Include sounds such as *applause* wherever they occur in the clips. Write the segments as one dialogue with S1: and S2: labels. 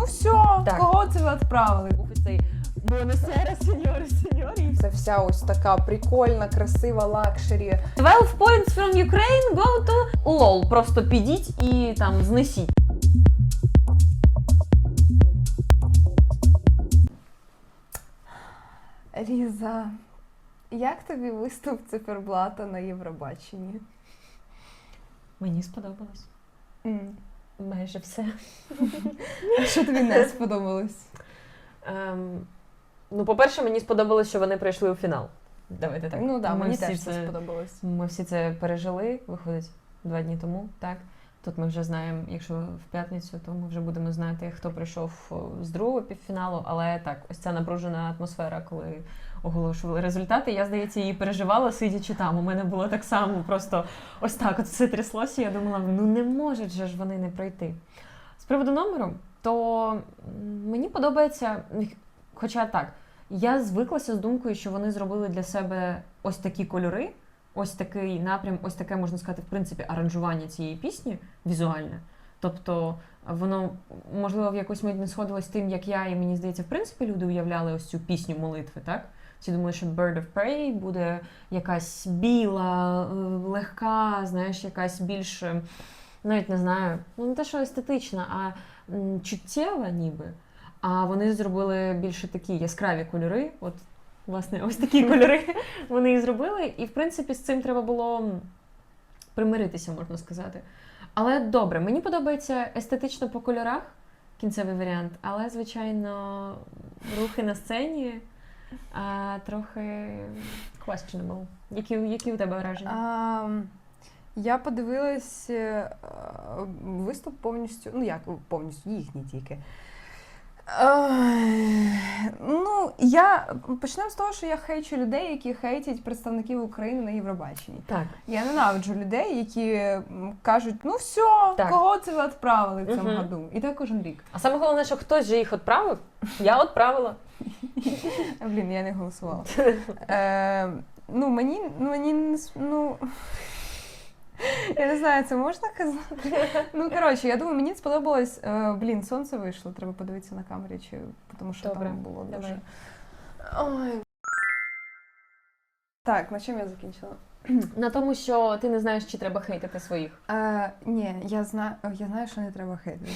S1: Ну все,
S2: Так.
S1: кого це ви відправили?
S2: Був цей Буеносера, сеньори, сеньори.
S1: Це вся ось така прикольна, красива лакшері.
S2: 12 points from Ukraine go to LOL. Просто підіть і там знесіть.
S1: Ліза, як тобі виступ циферблата на Євробаченні?
S2: Мені сподобалось.
S1: М.
S2: Майже все.
S1: А що тобі не *laughs* сподобалось?
S2: Ем, ну, по-перше, мені сподобалось, що вони прийшли у фінал. Давайте так.
S1: ну так,
S2: Ми
S1: мені
S2: всі
S1: теж це сподобалось.
S2: Ми всі це пережили, виходить два дні тому, так? Тут ми вже знаємо, якщо в п'ятницю, то ми вже будемо знати, хто прийшов о, з другого півфіналу. Але так, ось ця напружена атмосфера, коли оголошували результати. Я, здається, її переживала, сидячи там. У мене було так само, просто ось так от все тряслося. Я думала, ну не можуть же ж вони не пройти. З приводу номеру, то мені подобається, хоча так, я звиклася з думкою, що вони зробили для себе ось такі кольори, ось такий напрям, ось таке можна сказати, в принципі, аранжування цієї пісні візуальне. Тобто воно можливо в якусь мить не сходилось тим, як я, і мені здається, в принципі, люди уявляли ось цю пісню молитви, так? Всі думали, що Bird of Prey буде якась біла, е, легка, знаєш, якась більш, е, навіть не знаю, ну не те, що естетична, а чуттєва ніби. А вони зробили більше такі яскраві кольори. От, власне, ось такі *laughs* кольори вони і зробили. І, в принципі, з цим треба було примиритися, можна сказати. Але добре, мені подобається естетично по кольорах кінцевий варіант, але, звичайно, рухи на сцені а, трохи questionable. Які, які у тебе враження?
S1: А, я подивилась е, виступ повністю, ну як повністю, їхній тільки. Ну, я почнемо з того, що я хейчу людей, які хейтять представників України на Євробаченні.
S2: Так.
S1: Я ненавиджу людей, які кажуть, ну все,
S2: Так.
S1: кого це ви відправили в цьому
S2: Мгм.
S1: году? І так кожен рік.
S2: А саме головне, що хтось же їх відправив. Я відправила. *laughs*
S1: Блін, я не голосувала. *laughs* Е, ну, мені, ну, мені не с- ну. Я не знаю, це можна казати. Ну, коротше, я думаю, мені сподобалось. е, блін, сонце вийшло, треба подивитися на камері, чи тому що
S2: Добре,
S1: там було дуже. Ой. Так, на чому я закінчила?
S2: На тому, що ти не знаєш, чи треба хейтити своїх.
S1: Е, ні, я знаю, я знаю, що не треба хейтити.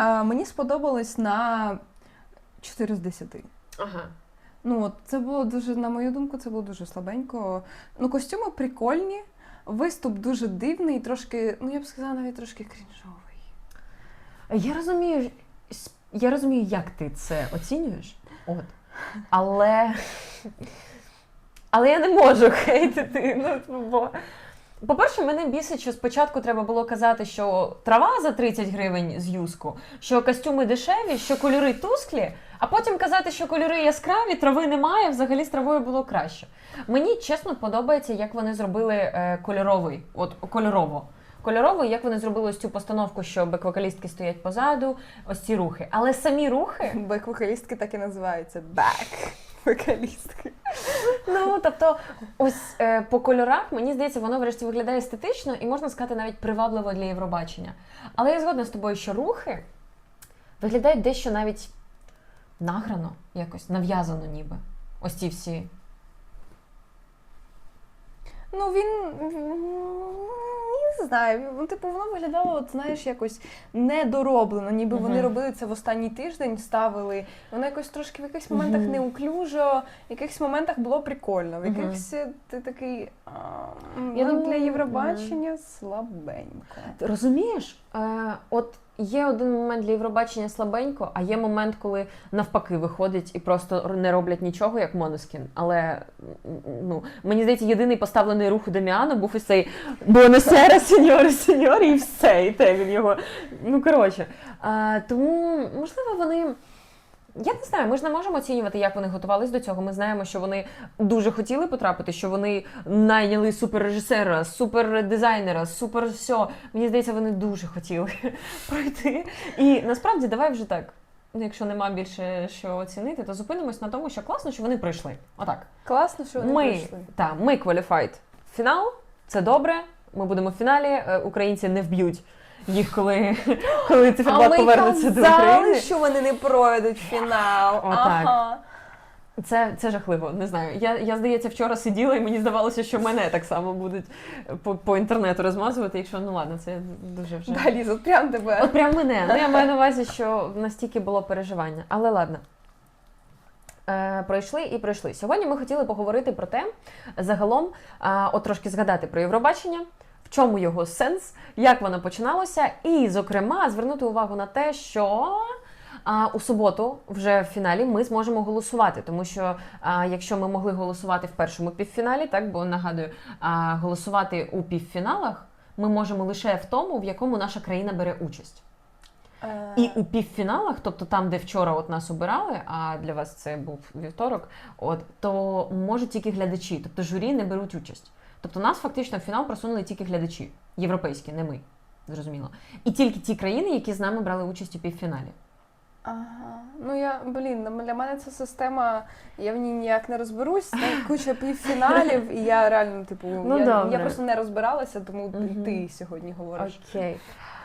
S1: Е, мені сподобалось на 4 з 10.
S2: Ага.
S1: Ну, от це було дуже, на мою думку, це було дуже слабенько. Ну, костюми прикольні, виступ дуже дивний, трошки, ну я б сказала, навіть трошки крінжовий.
S2: Я розумію, я розумію, як ти це оцінюєш. От. Але. Але я не можу *laughs* хейтити. Ну, бо... По-перше, мене бісить, що спочатку треба було казати, що трава за 30 гривень з юску, що костюми дешеві, що кольори тусклі, а потім казати, що кольори яскраві, трави немає, взагалі з травою було краще. Мені чесно подобається, як вони зробили е, кольоровий, от кольорово. Кольорово, як вони зробили ось цю постановку, що бек-вокалістки стоять позаду, ось ці рухи. Але самі рухи,
S1: Бек-вокалістки так і називаються. Бек. Вокалістки.
S2: ну тобто, ось е, по кольорах, мені здається, воно врешті виглядає естетично і можна сказати навіть привабливо для Євробачення. Але я згодна з тобою, що рухи виглядають дещо навіть награно, якось нав'язано, ніби. Ось ці всі.
S1: Ну він. Не знаю. Ну, типу, воно виглядало, от, знаєш, якось недороблено, ніби вони
S2: Мгм.
S1: робили це в останній тиждень, ставили. Воно якось трошки в якихось моментах
S2: Мгм.
S1: неуклюжо, в якихось моментах було прикольно, в
S2: Мгм.
S1: якихось е, ти такий. А,
S2: Я
S1: ну,
S2: думаю,
S1: для Євробачення слабенько.
S2: Ти розумієш? Е, от є один момент для Євробачення слабенько, а є момент, коли навпаки виходять і просто не роблять нічого, як Монескін. Але ну, мені здається, єдиний поставлений рух у Деміану був ось цей Буоносера, сеньори, сеньори, і все, і те він його. Ну, коротше. Е, тому, можливо, вони. Я не знаю, ми ж не можемо оцінювати, як вони готувались до цього. Ми знаємо, що вони дуже хотіли потрапити, що вони найняли суперрежисера, супердизайнера, супер все. Мені здається, вони дуже хотіли *laughs* пройти. І насправді, давай вже так. Ну, якщо нема більше що оцінити, то зупинимось на тому, що класно, що вони прийшли. Отак.
S1: Класно, що вони
S2: Ми,
S1: прийшли.
S2: та, ми qualified фінал, це добре. Ми будемо в фіналі, е, українці не вб'ють їх, коли, *laughs* коли циферблат повернеться до України.
S1: що вони не пройдуть фінал.
S2: Отак.
S1: Ага.
S2: Це, це жахливо, не знаю. Я, я, здається, вчора сиділа і мені здавалося, що мене так само будуть по, по інтернету розмазувати, якщо ну ладно, це дуже вже.
S1: Да, Ліза, от прям тебе.
S2: От прям мене. Ну я маю на увазі, що настільки було переживання. Але ладно. Е, пройшли і пройшли. Сьогодні ми хотіли поговорити про те, загалом, е, от трошки згадати про Євробачення, в чому його сенс, як воно починалося, і, зокрема, звернути увагу на те, що. А у суботу, вже в фіналі, ми зможемо голосувати, тому що а, якщо ми могли голосувати в першому півфіналі, так бо нагадую, а, голосувати у півфіналах ми можемо лише в тому, в якому наша країна бере участь.
S1: Е,
S2: І у півфіналах, тобто там, де вчора от нас обирали, а для вас це був вівторок, от то можуть тільки глядачі, тобто журі не беруть участь. Тобто нас фактично в фінал просунули тільки глядачі, європейські, не ми. Зрозуміло. І тільки ті країни, які з нами брали участь у півфіналі.
S1: Ага. Ну я, блін, ну, для мене ця система, я в ній ніяк не розберусь. Там *laughs* куча півфіналів, і я реально, типу,
S2: Ну,
S1: я, я просто не розбиралася, тому
S2: Мгм.
S1: ти сьогодні говориш.
S2: Окей.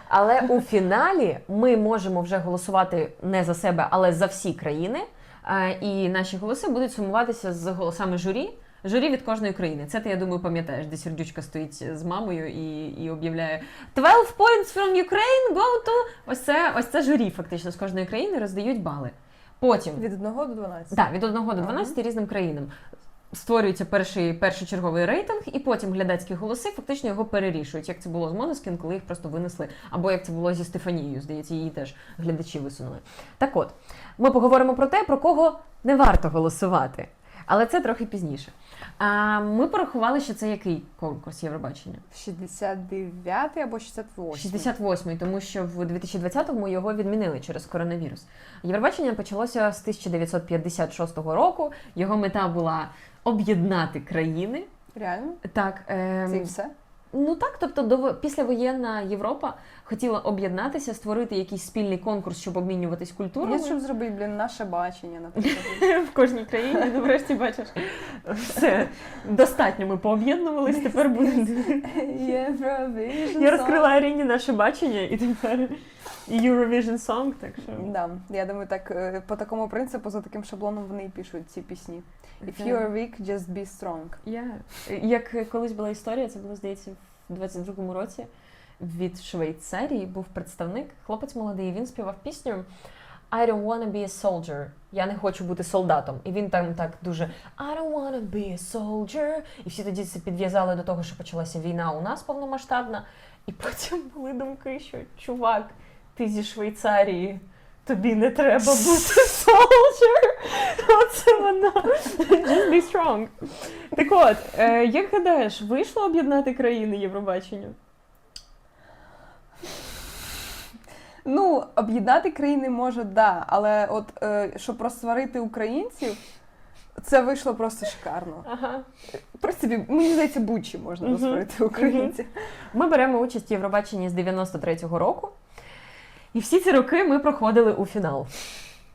S2: Але у фіналі ми можемо вже голосувати не за себе, але за всі країни. Е, І наші голоси будуть сумуватися з голосами журі. Журі від кожної країни. Це ти, я думаю, пам'ятаєш, де сердючка стоїть з мамою і, і об'являє 12 points from Ukraine, go to... Ось це, ось це журі, фактично, з кожної країни роздають бали. Потім
S1: Від 1 до 12.
S2: так, від 1 до
S1: Ага.
S2: різним країнам. Створюється перший першочерговий рейтинг, і потім глядацькі голоси фактично його перерішують, як це було з Моноскін, коли їх просто винесли, або як це було зі Стефанією, здається, її теж глядачі висунули. Так от, ми поговоримо про те, про кого не варто голосувати. Але це трохи пізніше. А ми порахували, що це який конкурс Євробачення?
S1: 69 або 68.
S2: 68-й, тому що в 2020-му його відмінили через коронавірус. Євробачення почалося з 1956 року. Його мета була об'єднати країни.
S1: Реально?
S2: Так, ем,
S1: Це і все?
S2: Ну так, тобто до післявоєнна Європа хотіла об'єднатися, створити якийсь спільний конкурс, щоб обмінюватись культурою.
S1: Є, щоб зробити, блін, наше бачення, наприклад. *laughs*
S2: в кожній країні. Врешті бачиш, все достатньо. Ми пооб'єднувались. Тепер.
S1: Євровіжн.
S2: Я розкрила Аріні наше бачення, і тепер Eurovision Song, так що.
S1: Да, я думаю, так е, по такому принципу, за таким шаблоном вони і пишуть ці пісні. If you are weak, just be strong.
S2: Я як колись була історія, це було здається в 22-му році. Від Швейцарії був представник, хлопець молодий. Він співав пісню I don't wanna be a soldier. Я не хочу бути солдатом. І він там так дуже I don't wanna be a soldier. І всі тоді це підв'язали до того, що почалася війна у нас повномасштабна. І потім були думки, що чувак, ти зі Швейцарії. Тобі не треба бути *laughs* soldier. Оце воно. Just be strong. Так от, е, як гадаєш, вийшло об'єднати країни Євробачення?
S1: Ну, об'єднати країни може, да, але от е, щоб розсварити українців, це вийшло просто шикарно.
S2: Ага.
S1: В принципі, мені здається, будь-чи можна
S2: Мгм.
S1: розсварити українців.
S2: Ми беремо участь в Євробаченні з 93-го року. І всі ці роки ми проходили у фінал.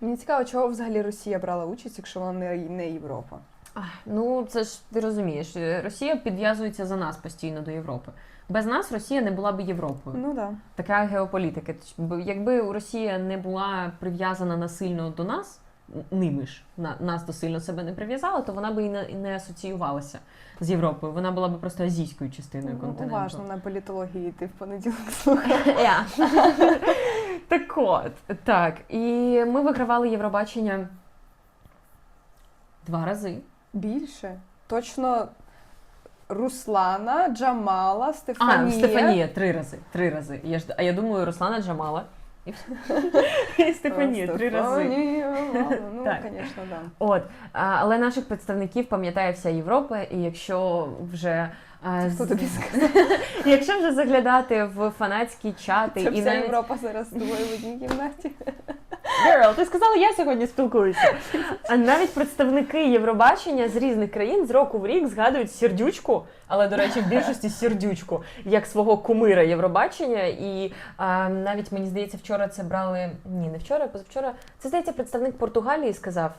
S1: Мені цікаво, чого взагалі Росія брала участь, якщо вона не, не Європа.
S2: Ах, Ну, це ж ти розумієш, е, Росія підв'язується за нас постійно до Європи. Без нас Росія не була б Європою.
S1: Ну да.
S2: Така геополітика. Якби Росія не була прив'язана насильно до нас, ними ж на нас досильно себе не прив'язала, то вона би і не, і не асоціювалася з Європою. Вона була би просто азійською частиною
S1: Ну,
S2: континенту.
S1: Уважно на політології ти в понеділок слухав. *laughs*
S2: Я. так от, так. І ми вигравали Євробачення два рази.
S1: Більше. Точно Руслана, Джамала,
S2: А,
S1: Стефанія.
S2: Стефанія три рази. Три рази. Я ж, а я думаю, Руслана Джамала. *laughs* І все. Стефанія три рази.
S1: Ну,
S2: Так.
S1: звісно, да.
S2: От, але наших представників пам'ятає вся Європа, і якщо вже а,
S1: Хто тобі сказав? *laughs*
S2: якщо вже заглядати в фанатські чати
S1: Це
S2: і
S1: вся
S2: навіть
S1: Європа зараз з тобою в одній кімнаті.
S2: Girl, ти сказала, я сьогодні спілкуюся. А навіть представники Євробачення з різних країн з року в рік згадують сердючку, але до речі, в більшості сердючку як свого кумира Євробачення. І а, навіть мені здається, вчора це брали. Ні, не вчора, а позавчора. Це здається, представник Португалії сказав.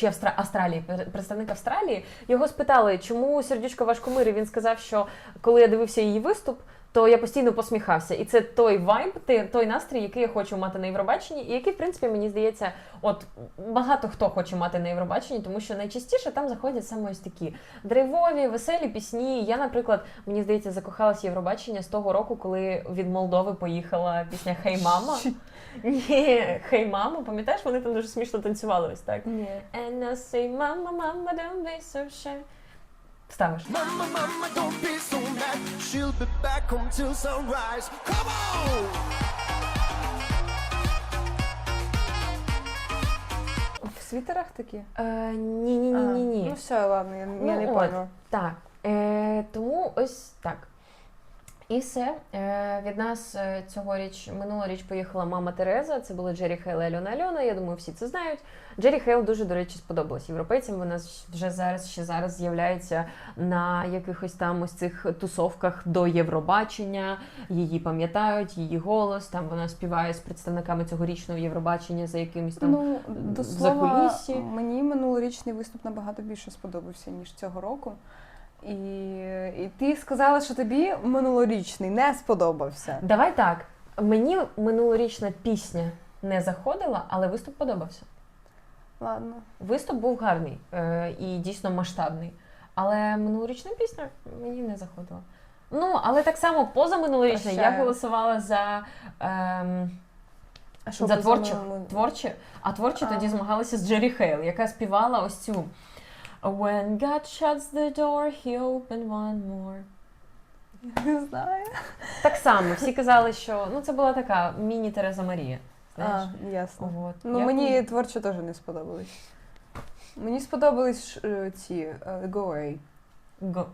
S2: Чи Австра... Австралії, представник Австралії, його спитали, чому сердючка ваш кумир? І він сказав, що коли я дивився її виступ, то я постійно посміхався. І це той вайб, той настрій, який я хочу мати на Євробаченні, і який, в принципі, мені здається, от багато хто хоче мати на Євробаченні, тому що найчастіше там заходять саме ось такі драйвові, веселі пісні. Я, наприклад, мені здається, закохалась Євробачення з того року, коли від Молдови поїхала пісня Хей мама. Ні, Хей мама, пам'ятаєш, вони там дуже смішно танцювали ось так.
S1: Ні.
S2: And I say, mama, mama, don't be so shy. Ставиш.
S3: Mama, mama, don't be so mad. She'll be back home till sunrise. Come on!
S1: В світерах такі?
S2: Е, ні, ні, ні, ні, ні.
S1: Ну все, ладно, я, я
S2: Ну,
S1: не
S2: от.
S1: поняла.
S2: Так, е, тому ось так. І все. Е, від нас е, цьогоріч, минулоріч поїхала мама Тереза. Це були Джері Хейл і Альона Альона. Я думаю, всі це знають. Джері Хейл дуже, до речі, сподобалась європейцям. Вона вже зараз ще зараз з'являється на якихось там ось цих тусовках до Євробачення. Її пам'ятають, її голос. Там вона співає з представниками цьогорічного Євробачення за якимись там.
S1: Ну, до слова,
S2: закуліссі.
S1: мені минулорічний виступ набагато більше сподобався, ніж цього року. І, і ти сказала, що тобі минулорічний не сподобався.
S2: Давай так. Мені минулорічна пісня не заходила, але виступ подобався.
S1: Ладно.
S2: Виступ був гарний е, і дійсно масштабний. Але минулорічна пісня мені не заходила. Ну, але так само поза минулорічна я голосувала за, ем,
S1: А що
S2: за творчих, творчі, а творчі
S1: А.
S2: тоді змагалися з Джері Хейл, яка співала ось цю. When God shuts the door, he opened one more.
S1: Не знаю.
S2: Так само, всі казали, що ну, це була така міні-Тереза Марія. Знаєш?
S1: А, ясно.
S2: От.
S1: Ну,
S2: Я
S1: мені творчо теж не сподобались. Мені сподобались ш- е, ці е, Go Away.
S2: Го...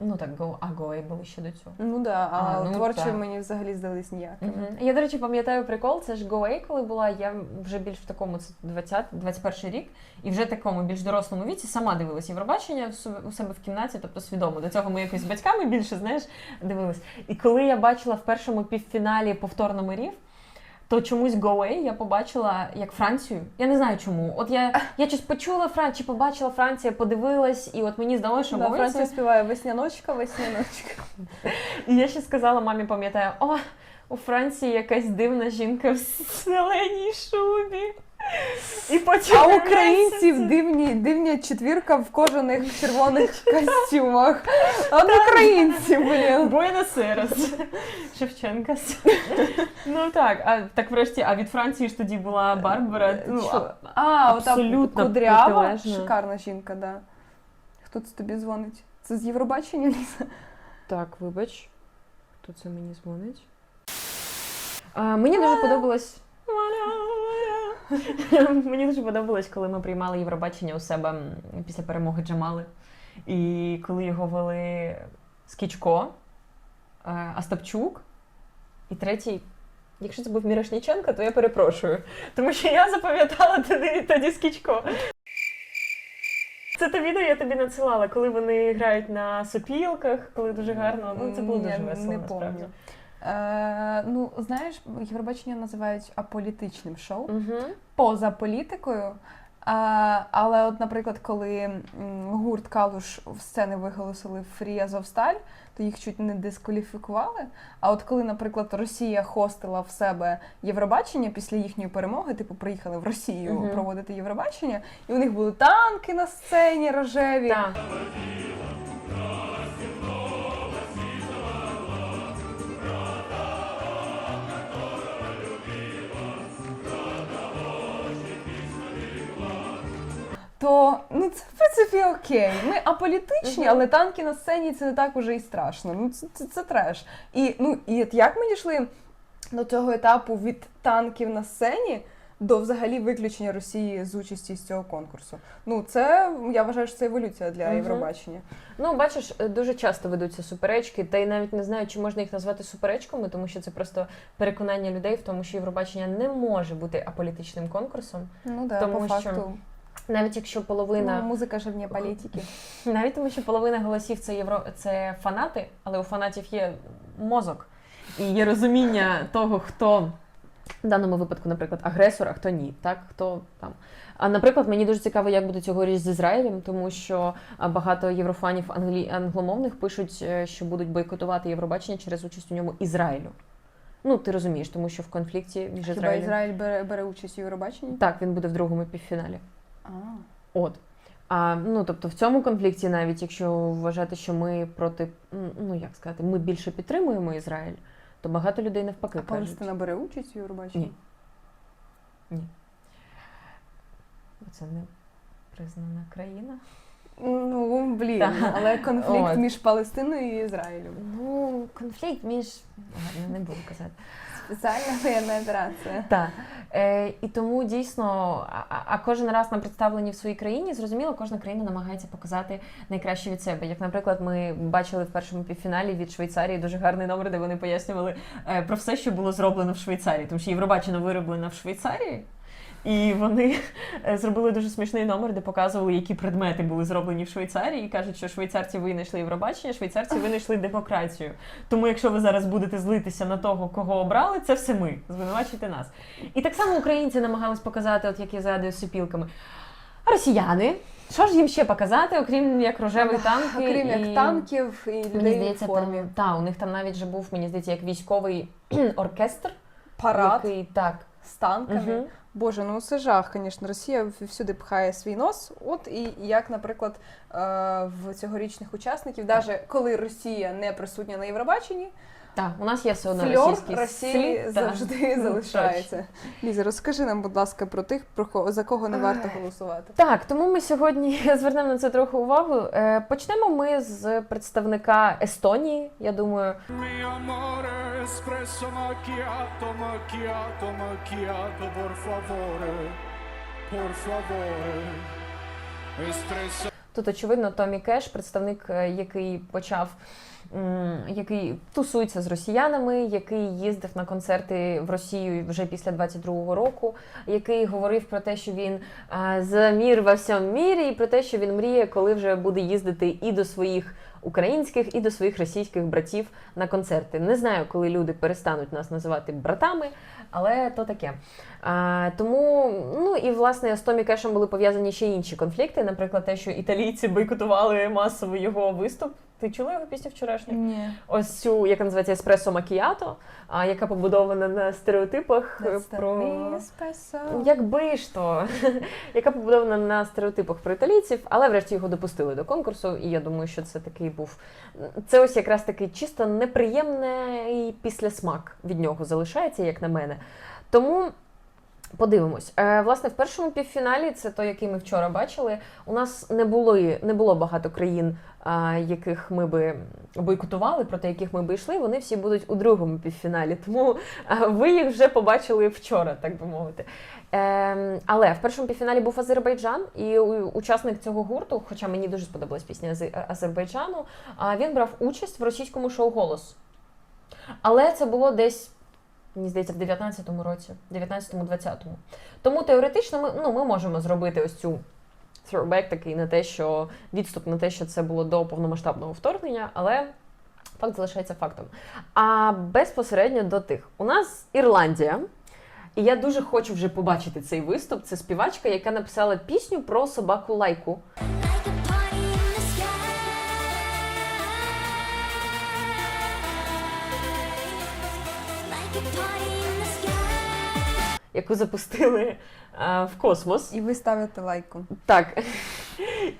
S2: Ну так, go, а Гоей були ще до цього.
S1: Ну да, а,
S2: А, ну,
S1: творчі
S2: так.
S1: мені взагалі здались ніякими.
S2: Мгм. Я, до речі, пам'ятаю прикол, це ж Go Away, коли була, я вже більш в такому, 20, 21 рік, і вже такому більш дорослому віці сама дивилась Євробачення у себе в кімнаті, тобто свідомо. До цього ми якось з батьками більше, знаєш, дивились. І коли я бачила в першому півфіналі повтор номерів, то чомусь Go я побачила як Францію. Я не знаю чому. От я, я щось почула Францію, чи побачила Франція, подивилась, і от мені здалося, що
S1: Да, Франція
S2: це-
S1: співає весняночка, весняночка. *laughs*
S2: І я ще сказала мамі, пам'ятаю, о, у Франції якась дивна жінка в зеленій шубі. І
S1: А українців дивні, дивня четвірка в кожаних червоних *laughs* костюмах. А от українці, блін.
S2: Буенос Айрес. Шевченка. ну так, а так врешті, а від Франції ж тоді була Барбара. Ну,
S1: Що?
S2: а-
S1: А, ота
S2: абсолютно
S1: кудрява,
S2: протилежна.
S1: шикарна жінка, да. Хто це тобі дзвонить? Це з Євробачення, Ліса?
S2: Так, вибач, хто це мені дзвонить? А, мені дуже подобалось. *laughs* мені дуже подобалось, коли ми приймали Євробачення у себе після перемоги Джамали. І коли його вели Скічко, е, Остапчук і третій. Якщо це був Мірошніченко, то я перепрошую. Тому що я запам'ятала тоді, тоді Скічко. Це те відео я тобі надсилала, коли вони грають на сопілках, коли дуже гарно. Ну, це було дуже
S1: не
S2: весело. насправді.
S1: Е, ну, знаєш, Євробачення називають аполітичним шоу.
S2: Угу.
S1: поза політикою. А, але, от, наприклад, коли гурт Калуш в сцени виголосили Фрі Азовсталь, то їх чуть не дискваліфікували. А от коли, наприклад, Росія хостила в себе Євробачення після їхньої перемоги, типу, приїхали в Росію
S2: Мгм.
S1: проводити Євробачення, і у них були танки на сцені рожеві.
S2: Так.
S1: То ну це в принципі окей. Ми аполітичні, але танки на сцені це не так уже і страшно. Ну це, це, це треш. І ну і от як ми дійшли до цього етапу від танків на сцені до взагалі виключення Росії з участі з цього конкурсу? Ну це я вважаю, що це еволюція для
S2: Мгм.
S1: Євробачення.
S2: Ну, бачиш, дуже часто ведуться суперечки, та й навіть не знаю, чи можна їх назвати суперечками, тому що це просто переконання людей в тому, що Євробачення не може бути аполітичним конкурсом.
S1: Ну да,
S2: Тому
S1: по
S2: що
S1: факту.
S2: Навіть якщо половина,
S1: Ну, музика ж вне політики. *laughs*
S2: навіть тому, що половина голосів це євро це фанати, але у фанатів є мозок і є розуміння того, хто В даному випадку, наприклад, агресор, а хто ні, так хто там. А наприклад, мені дуже цікаво, як буде цьогоріч з Ізраїлем, тому що багато єврофанів англі... англомовних пишуть, е, що будуть бойкотувати Євробачення через участь у ньому Ізраїлю. Ну, ти розумієш, тому що в конфлікті між
S1: Хіба
S2: Ізраїлем.
S1: Ізраїль бере, бере участь у Євробаченні?
S2: Так, він буде в другому півфіналі. От. А, ну, тобто, в цьому конфлікті, навіть якщо вважати, що ми проти, ну як сказати, ми більше підтримуємо Ізраїль, то багато людей навпаки
S1: А
S2: кажуть.
S1: Палестина бере участь у Євробаченні?
S2: Ні. Це не признана країна.
S1: Ну, блін,
S2: Так.
S1: але конфлікт
S2: От.
S1: між Палестиною і Ізраїлем.
S2: Ну, конфлікт між. Ладно, не буду казати.
S1: Спеціальна *laughs* воєнна операція.
S2: Так. Е, і тому дійсно, а, а кожен раз на представленні в своїй країні, зрозуміло, кожна країна намагається показати найкраще від себе. Як, наприклад, ми бачили в першому півфіналі від Швейцарії дуже гарний номер, де вони пояснювали е, про все, що було зроблено в Швейцарії, тому що Євробачено вироблено в Швейцарії. І вони е, зробили дуже смішний номер, де показували, які предмети були зроблені в Швейцарії, і кажуть, що швейцарці винайшли Євробачення, швейцарці винайшли демократію. Тому, якщо ви зараз будете злитися на того, кого обрали, це все ми. Звинувачуйте нас. І так само українці намагались показати, от як я згадую з сопілками. А росіяни. Що ж їм ще показати, окрім як рожеві танки?
S1: Окрім
S2: і...
S1: як танків і
S2: Мені здається,
S1: в формі.
S2: там, та, у них там навіть же був, мені здається, як військовий *clears throat* оркестр.
S1: Парад
S2: Який, так.
S1: з танками.
S2: Угу.
S1: Боже, ну це жах, звісно. Росія всюди пхає свій нос. От і як, наприклад, е, в цьогорічних учасників, навіть коли Росія не присутня на Євробаченні,
S2: Так, у нас є все одно
S1: фльор
S2: російський
S1: Росії
S2: слід,
S1: завжди залишається. Ліза, розкажи нам, будь ласка, про тих, про кого за кого не варто голосувати.
S2: Так, тому ми сьогодні *laughs* звернемо на це трохи увагу. Е, Почнемо ми з представника Естонії. Я думаю,
S4: macchiato, por favore, por favore. Espresso
S2: тут очевидно Томі Кеш, представник, е, який почав. Який тусується з росіянами, який їздив на концерти в Росію вже після 22-го року, який говорив про те, що він за мір во всьому мірі, і про те, що він мріє, коли вже буде їздити і до своїх українських, і до своїх російських братів на концерти. Не знаю, коли люди перестануть нас називати братами, але то таке. А, тому, ну і власне з Томі Кешем були пов'язані ще інші конфлікти. Наприклад, те, що італійці бойкотували масово його виступ. Ти чула його пісню вчорашню?
S1: Ні.
S2: Ось цю, яка називається Еспресо Макіято, а яка побудована на стереотипах про. Якби ж то, *laughs* яка побудована на стереотипах про італійців, але врешті його допустили до конкурсу, і я думаю, що це такий був. Це ось якраз такий чисто неприємний післясмак від нього залишається, як на мене. Тому. Подивимось. Е, власне, в першому півфіналі, це той, який ми вчора бачили. У нас не було, не було багато країн, яких ми би бойкотували, проти яких ми би йшли. Вони всі будуть у другому півфіналі. Тому ви їх вже побачили вчора, так би мовити. Е, але в першому півфіналі був Азербайджан, і учасник цього гурту, хоча мені дуже сподобалась пісня Азербайджану, він брав участь в російському шоу Голос. Але це було десь. Мені здається, в 19-му році, 19-20-му. Тому теоретично ми, ну, ми можемо зробити ось цю throwback такий на те, що відступ на те, що це було до повномасштабного вторгнення, але факт залишається фактом. А безпосередньо до тих. У нас Ірландія. І я дуже хочу вже побачити цей виступ. Це співачка, яка написала пісню про собаку лайку. Яку запустили е, в космос.
S1: І ви ставите лайку.
S2: Так.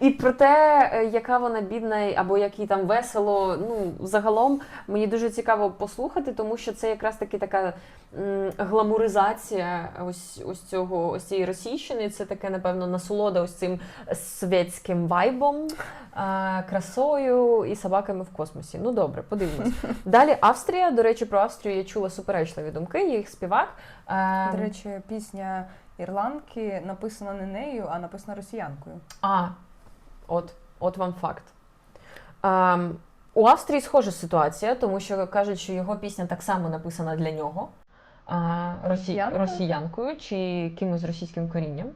S2: І про те, е, яка вона бідна, або як їй там весело. Ну, загалом мені дуже цікаво послухати, тому що це якраз таки така м, гламуризація ось, ось цього ось цієї російщини. Це таке, напевно, насолода ось цим світським вайбом, а, красою і собаками в космосі. Ну добре, подивимось. *laughs* Далі Австрія. До речі, про Австрію я чула суперечливі думки. Їх співак. е,
S1: До речі, пісня ірландки написана не нею, а написана росіянкою.
S2: А, от, от вам факт. Ем, у Австрії схожа ситуація, тому що кажуть, що його пісня так само написана для нього. А, росі...
S1: Росіянкою?
S2: росіянкою чи кимось з російським корінням.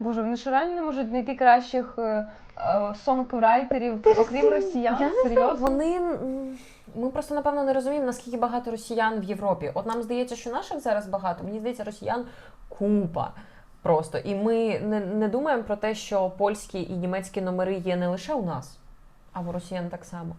S1: Боже, вони ж реально не можуть знайти кращих е, е, сонграйтерів, окрім росіян.
S2: Я не знаю, вони. Ми просто напевно не розуміємо, наскільки багато росіян в Європі. От нам здається, що наших зараз багато. Мені здається, росіян купа. Просто і ми не, не думаємо про те, що польські і німецькі номери є не лише у нас, а в росіян так само.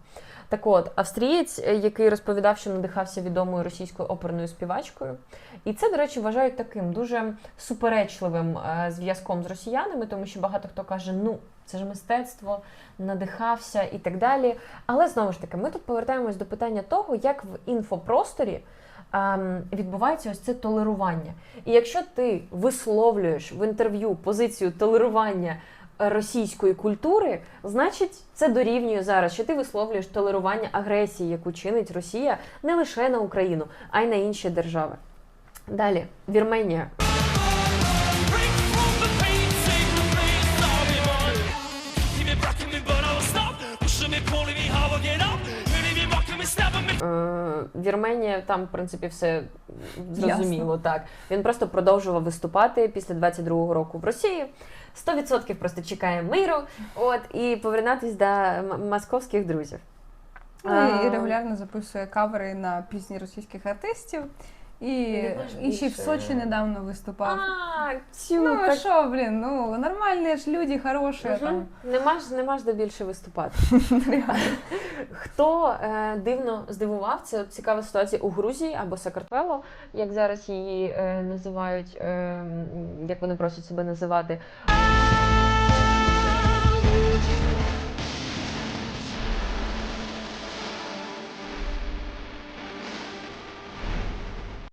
S2: Так от, австрієць, е, який розповідав, що надихався відомою російською оперною співачкою, і це, до речі, вважають таким дуже суперечливим е, зв'язком з росіянами, тому що багато хто каже, ну це ж мистецтво, надихався і так далі. Але знову ж таки, ми тут повертаємось до питання того, як в інфопросторі ем, відбувається ось це толерування. І якщо ти висловлюєш в інтерв'ю позицію толерування російської культури, значить це дорівнює зараз, що ти висловлюєш толерування агресії, яку чинить Росія не лише на Україну, а й на інші держави. Далі, Вірменія. Е, Вірменія там, в принципі, все зрозуміло. Так він просто продовжував виступати після 22-го року в Росії. 100% просто чекає миру. От і повернатись до московських друзів.
S1: Ну, і регулярно записує кавери на пісні російських артистів. І,
S2: Не
S1: і ще в. Сочі недавно виступав.
S2: А, цю,
S1: ну, а
S2: так,
S1: що, блін, ну нормальні ж люди, хороші
S2: Мгм.
S1: там.
S2: Нема ж, нема ж де більше виступати. *laughs* Хто е, дивно здивував, це цікава ситуація у Грузії або Сакартвело, як зараз її е, називають, е, як вони просять себе називати.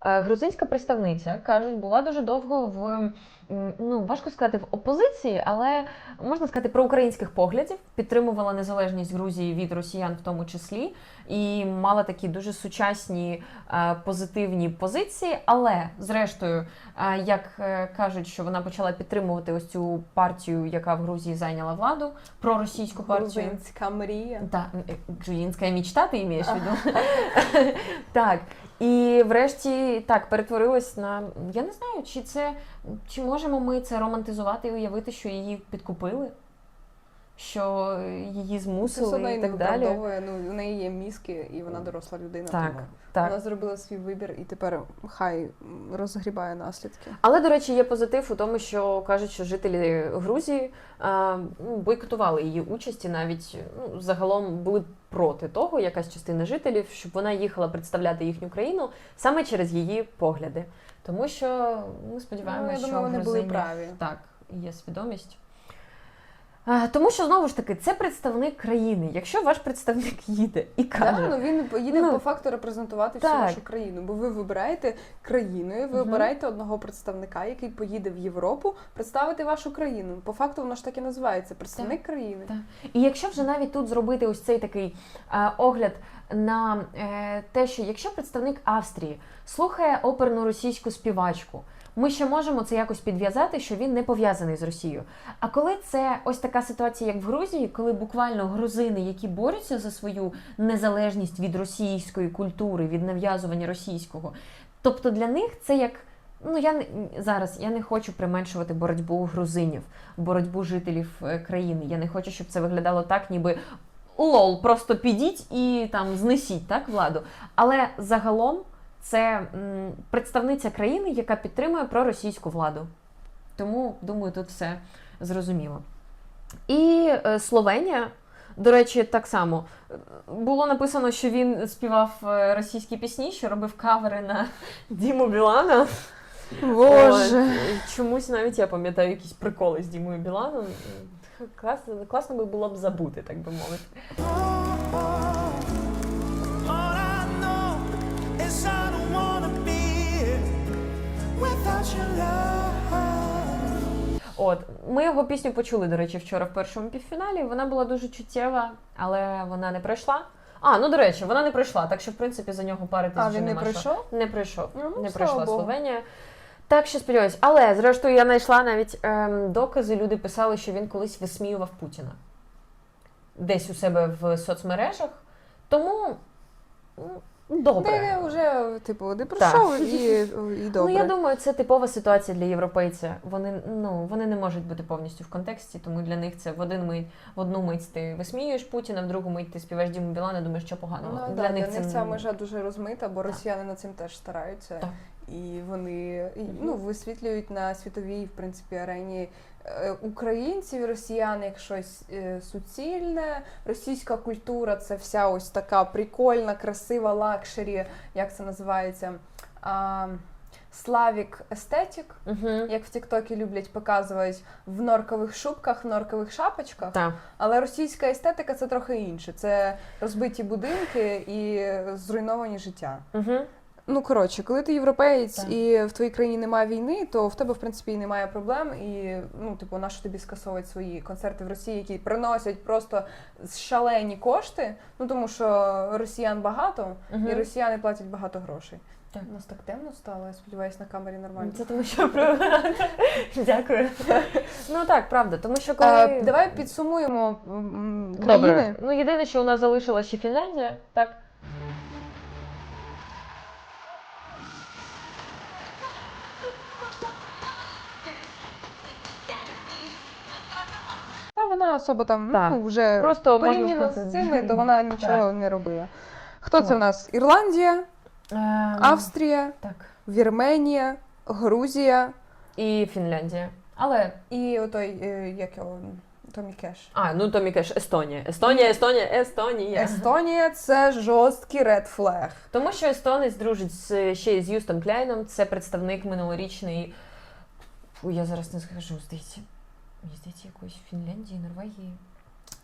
S2: Грузинська представниця кажуть, була дуже довго в ну важко сказати в опозиції, але можна сказати про українських поглядів, підтримувала незалежність Грузії від росіян, в тому числі, і мала такі дуже сучасні е, позитивні позиції. Але зрештою, е, як е, кажуть, що вона почала підтримувати ось цю партію, яка в Грузії зайняла владу, проросійську партію.
S1: Грузинська мрія.
S2: Да, грузинська мечта, ти маєш в *laughs* виду? так. І врешті так перетворилась на. Я не знаю, чи це чи можемо ми це романтизувати і уявити, що її підкупили, що її змусили і так далі.
S1: Ну, в неї є мізки, і вона доросла людина.
S2: Так,
S1: тому
S2: так.
S1: Вона зробила свій вибір і тепер хай розгрібає наслідки.
S2: Але, до речі, є позитив у тому, що кажуть, що жителі Грузії а, ну, бойкотували її участі, навіть ну, загалом були проти того, якась частина жителів, щоб вона їхала представляти їхню країну саме через її погляди. Тому що ми сподіваємося,
S1: Ну,
S2: що
S1: думаю, вони були праві.
S2: так є свідомість. Тому що знову ж таки це представник країни. Якщо ваш представник їде і каже,
S1: Да, ну він поїде
S2: Ну,
S1: по факту репрезентувати всю
S2: так.
S1: вашу країну, бо ви вибираєте країною, ви
S2: Мгм.
S1: обираєте одного представника, який поїде в Європу представити вашу країну. По факту воно ж так і називається представник країни.
S2: Так. І якщо вже навіть тут зробити ось цей такий е, огляд на е, те, що якщо представник Австрії слухає оперну російську співачку, ми ще можемо це якось підв'язати, що він не пов'язаний з Росією. А коли це ось така ситуація, як в Грузії, коли буквально грузини, які борються за свою незалежність від російської культури, від нав'язування російського, тобто для них це як. Ну, я не зараз я не хочу применшувати боротьбу грузинів, боротьбу жителів е, країни. Я не хочу, щоб це виглядало так, ніби лол, просто підіть і там знесіть так владу. Але загалом це м, представниця країни, яка підтримує проросійську владу. Тому думаю, тут все зрозуміло. І е, Словенія. До речі, так само було написано, що він співав е, російські пісні, що робив кавери на *laughs* Діму Білана. От. Чомусь навіть я пам'ятаю якісь приколи з Дімою Біланом. Класно, класно би було б забути, так би мовити. От ми його пісню почули, до речі, вчора в першому півфіналі. Вона була дуже чуттєва, але вона не пройшла. А, ну до речі, вона не пройшла, так що в принципі за нього паритись
S1: А
S2: вже
S1: він не
S2: нема що.
S1: пройшов?
S2: Не пройшов.
S1: Ну,
S2: не
S1: слава
S2: пройшла
S1: Богу.
S2: Словенія. Так що сподіваюсь. Але зрештою я знайшла навіть ем, докази. Люди писали, що він колись висміював Путіна десь у себе в соцмережах. Тому, ну, Добре.
S1: Де вже, типу, де пройшов і, і добре. *laughs*
S2: Ну я думаю, це типова ситуація для європейця. Вони ну вони не можуть бути повністю в контексті, тому для них це в один мить, в одну мить ти висміюєш Путіна, в другу мить ти співаєш Діму Білана, думаєш, що поганого.
S1: Ну,
S2: для
S1: да,
S2: них
S1: для
S2: це
S1: них ця межа дуже розмита, бо
S2: Так.
S1: росіяни над цим теж стараються.
S2: Так.
S1: І вони ну, висвітлюють на світовій, в принципі, арені українців і росіян як щось е, суцільне. Російська культура це вся ось така прикольна, красива лакшері, як це називається. А, Славік естетік,
S2: угу.
S1: як в Тіктокі люблять показувати в норкових шубках, в норкових шапочках.
S2: Так.
S1: Але російська естетика це трохи інше. Це розбиті будинки і зруйновані життя.
S2: Угу.
S1: Ну коротше, коли ти європеєць
S2: Так.
S1: і в твоїй країні немає війни, то в тебе в принципі і немає проблем. І ну, типу, нащо тобі скасовувати свої концерти в Росії, які приносять просто шалені кошти. Ну тому що росіян багато, і росіяни платять багато грошей.
S2: Так.
S1: У нас так темно стало, я сподіваюся, на камері нормально.
S2: Це тому, що *laughs* дякую. ну так, правда, тому що коли
S1: Е, давай підсумуємо
S2: Добре.
S1: країни.
S2: Ну єдине, що у нас залишилася ще Фінляндія, так.
S1: Вона особо там
S2: Так.
S1: ну, вже
S2: Просто можна
S1: порівняно
S2: сказати.
S1: з цими, то вона *laughs* нічого не робила. Хто це в нас? Ірландія,
S2: Ем,
S1: Австрія,
S2: Так.
S1: Вірменія, Грузія
S2: І Фінляндія. Але
S1: і отой, е, як його, Томі Кеш.
S2: А, ну то Мікеш, Естонія. Естонія, Естонія, Естонія.
S1: Естонія це жорсткий ред флег.
S2: Тому що естонець дружить з, ще й з Юстом Кляйном, це представник минулорічний. Фу, я зараз не скажу, здається. Здається, якоїсь Фінляндії, Норвегії.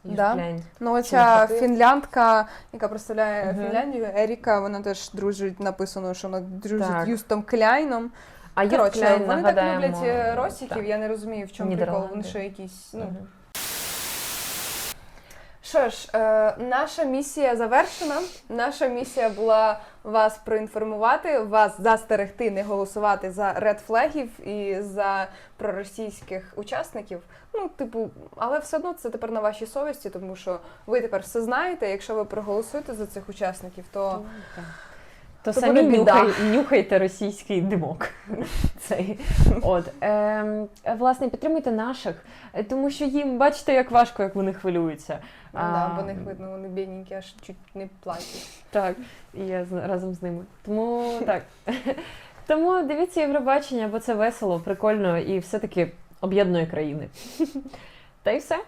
S1: Да? Ну, оця фінляндка, яка представляє
S2: Мгм.
S1: Фінляндію, Еріка, вона теж дружить, написано, що вона дружить
S2: Так.
S1: Юстом Кляйном.
S2: А
S1: Коротше,
S2: Кляйн,
S1: вони так люблять е, росіків,
S2: так.
S1: я не розумію, в чому прикол. Вони що якісь. Ну,
S2: Мгм.
S1: Що ж, е, наша місія завершена. Наша місія була вас проінформувати, вас застерегти, не голосувати за редфлегів і за проросійських учасників. Ну, типу, але все одно це тепер на вашій совісті, тому що ви тепер все знаєте. Якщо ви проголосуєте за цих учасників, то
S2: То
S1: То
S2: самі
S1: буде біда.
S2: нюхай, нюхайте російський димок. *laughs* Цей. От. Ем, власне, підтримуйте наших, е, тому що їм бачите, як важко, як вони хвилюються.
S1: Ну, да, бо них видно, вони бідненькі, аж чуть не плачуть.
S2: Так, і я разом з ними. Тому так. *laughs* Тому дивіться Євробачення, бо це весело, прикольно і все-таки об'єднує країни. *laughs* Та й все.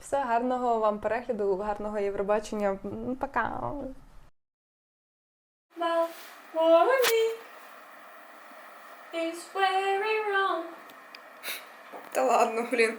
S1: Все, гарного вам перегляду, гарного Євробачення. Пока. Та ладно, блін.